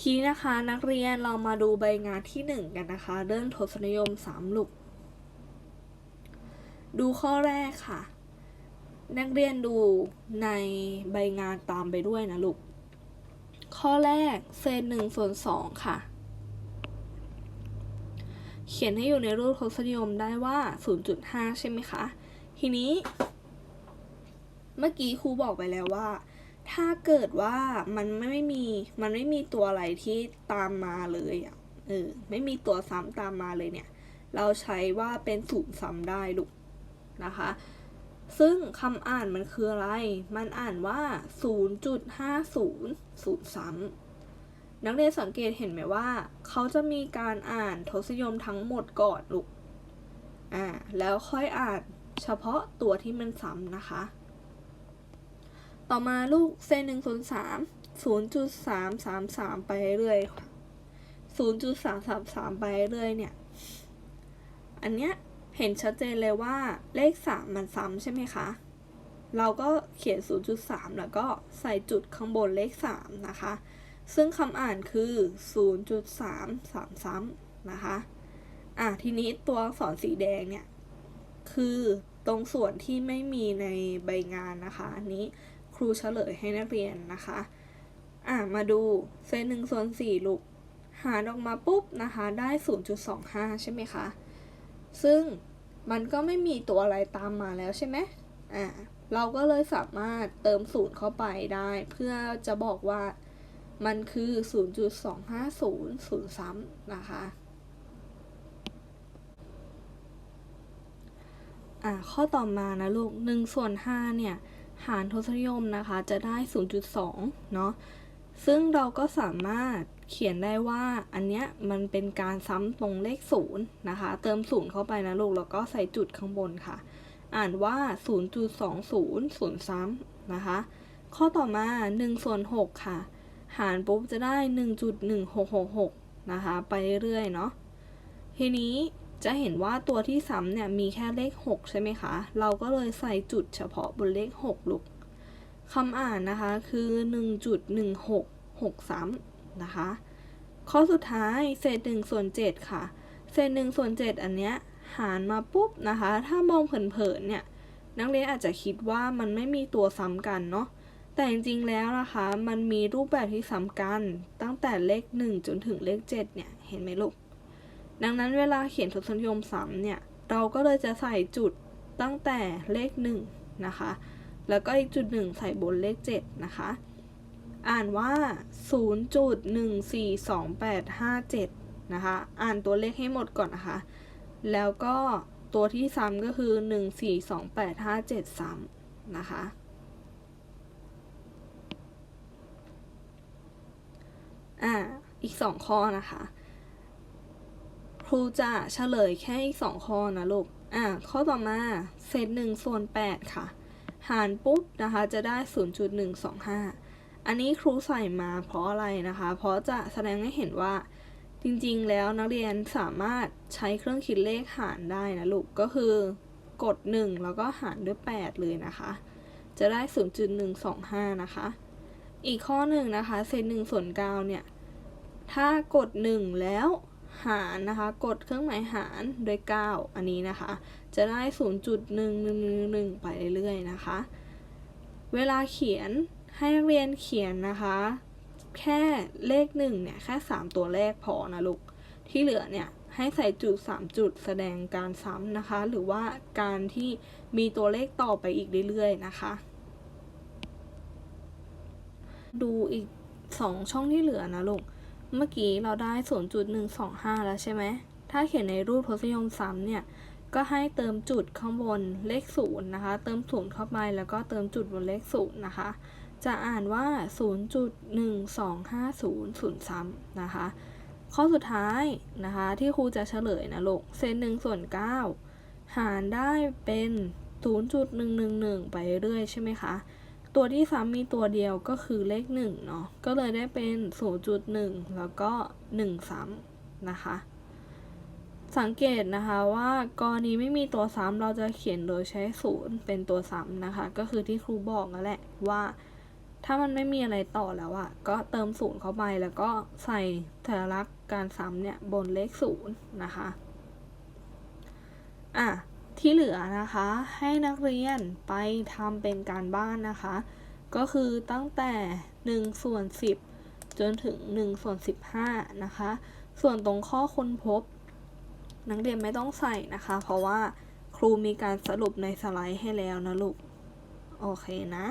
ทีนี้นะคะนักเรียนเรามาดูใบงานที่หนึ่งกันนะคะ เรื่องทศนิยมสามลูกดูข้อแรกค่ะ นักเรียนดูในใบงานตามไปด้วยนะลูก ข้อแรกเศษหนึ่งส่วนสองค่ะ เขียนให้อยู่ในรูปทศนิยมได้ว่า 0.5 ใช่ไหมคะ ทีนี้ เมื่อกี้ครูบอกไปแล้วว่า ถ้าเกิดว่ามันไม่มีมันไม่มีตัวอะไรที่ตามมาเลยอะเออไม่มีตัวซ้ำตามมาเลยเนี่ย เราใช้ว่าเป็นศูนย์ซ้ำได้ลูกนะคะ ซึ่งคำอ่านมันคืออะไร มันอ่านว่า 0.50ศูนย์ซ้ำนักเรียนสังเกตเห็นไหมว่า เขาจะมีการอ่านทศนิยมทั้งหมดก่อนลูกอ่าแล้วค่อยอ่านเฉพาะตัวที่มันซ้ำนะคะ ต่อมาลูกเซนหนึ่งศูนย์สามศูนย์จุดสามสามสามไปเรื่อยค่ะศูนย์จุดสามสามสามไปเรื่อยเนี่ย อันเนี้ยเห็นชัดเจนเลยว่าเลขสามมันซ้ำใช่ไหมคะ เราก็เขียน 0.3 แล้วก็ใส่จุดข้างบนเลข 3 นะคะ ซึ่งคำอ่านคือ 0.3 3 ซ้ำนะคะ อะทีนี้ตัวอักษรสีแดงเนี่ย คือตรงส่วนที่ไม่มีในใบงานนะคะ อันนี้ ครูเฉลยให้นักเรียนนะคะ อะมาดูเศษหนึ่งส่วนสี่ลูก หารออกมาปุ๊บนะคะได้ 0.25 ใช่ไหมคะ ซึ่งมันก็ไม่มีตัวอะไรตามมาแล้วใช่ไหมอ่าเราก็เลยสามารถเติมศูนย์เข้าไปได้ เพื่อจะบอกว่ามันคือ 0.250 ศูนย์ซ้ำนะคะ อ่าข้อต่อมานะลูก1ส่วน5เนี่ย หารทศนิยมนะคะจะได้ 0.2 เนาะซึ่งเราก็สามารถเขียนได้ว่าอันเนี้ยมันเป็นการซ้ำตรงเลขศูนย์นะคะ เติมศูนย์เข้าไปนะลูก แล้วก็ใส่จุดข้างบนค่ะ อ่านว่า 0.20ศูนย์ซ้ำนะคะ ข้อต่อมา1ส่วน6ค่ะ หารปุ๊บจะได้ 1.1666 นะคะ ไปเรื่อยๆเนาะทีนี้ จะเห็นว่าตัวที่ซ้ำเนี่ยมีแค่เลข 6 ใช่ไหมคะ เราก็เลยใส่จุดเฉพาะบนเลข 6 ลูกคำอ่านนะคะคือ 1.1663 นะคะ ข้อสุดท้ายเศษ1ส่วน7ค่ะ เศษ1ส่วน7 อันเนี้ยหารมาปุ๊บนะคะ ถ้ามองเผินๆเนี่ย นักเรียนอาจจะคิดว่ามันไม่มีตัวซ้ำกันเนาะ แต่จริงๆแล้วนะคะ มันมีรูปแบบที่ซ้ำกัน ตั้งแต่เลข 1 จนถึงเลข 7 เนี่ย เห็นไหมลูก ดังนั้นเวลาเขียนทศนิยมซ้ำเนี่ย เราก็เลยจะใส่จุดตั้งแต่เลข1นะคะ แล้วก็อีกจุดหนึ่งใส่บนเลข 7 นะคะ อ่านว่า 0.142857 นะคะ อ่านตัวเลขให้หมดก่อนนะคะ แล้วก็ตัวที่ซ้ำก็คือ 1428573ซ้ำนะคะ อ่า อีกสองข้อนะคะ ครูจะเฉลยแค่อีกสองข้อนะลูก อ่าข้อต่อมาเศษหนึ่งส่วนแปดค่ะ หารปุ๊บนะคะจะได้0.125อันนี้ครูใส่มาเพราะอะไรนะคะ เพราะจะแสดงให้เห็นว่าจริงๆ แล้วนักเรียนสามารถใช้เครื่องคิดเลขหารได้นะลูก ก็คือกด 1 แล้วก็หารด้วย 8 เลยนะคะ จะได้ 0.125 นะคะ อีกข้อหนึ่งนะคะ เศษ1ส่วน9เนี่ย ถ้ากด 1 แล้ว หารนะคะ กดเครื่องหมายหารด้วย9 อันนี้นะคะ จะได้ 0.1111ไปเรื่อยๆนะคะ เวลาเขียนให้นักเรียนเขียนนะคะ แค่เลขหนึ่งเนี่ย แค่ 3 ตัวแรกพอนะลูก ที่เหลือเนี่ยให้ใส่จุด 3 จุดแสดงการซ้ำนะคะ หรือว่าการที่มีตัวเลขต่อไปอีกเรื่อยๆนะคะ ดูอีก 2 ช่องที่เหลือนะลูก เมื่อกี้เราได้ 0.125 แล้วใช่ไหม ถ้าเขียนในรูปทศนิยมซ้ำเนี่ย ก็ให้เติมจุดข้างบนเลขศูนย์นะคะ เติมศูนย์เข้าไปแล้วก็เติมจุดบนเลขศูนย์นะคะ จะอ่านว่า 0.1250ศูนย์ซ้ำนะคะ ข้อสุดท้ายนะคะ ที่ครูจะเฉลยนะลูกเศษหนึ่งส่วน9หารได้เป็น 0.111 ไปเรื่อยใช่ไหมคะ ตัวที่ซ้ำมีตัวเดียวก็คือเลข1เนาะก็เลยได้เป็น 0.1 แล้วก็ 1 ซ้ำนะคะ สังเกตนะคะว่ากรณีไม่มีตัวซ้ำเราจะเขียนโดยใช้ศูนย์เป็นตัวซ้ำนะคะ ก็คือที่ครูบอกนั่นแหละว่าถ้ามันไม่มีอะไรต่อแล้วอะก็เติมศูนย์เข้าไปแล้วก็ใส่สัญลักษณ์การซ้ำเนี่ยบนเลขศูนย์นะคะ อะ ที่เหลือนะคะให้นักเรียนไปทำเป็นการบ้านนะคะ ก็คือตั้งแต่1ส่วน10 จนถึง1ส่วน15 นะคะ ส่วนตรงข้อค้นพบ นักเรียนไม่ต้องใส่นะคะ เพราะว่าครูมีการสรุปในสไลด์ให้แล้วนะลูก โอเคนะ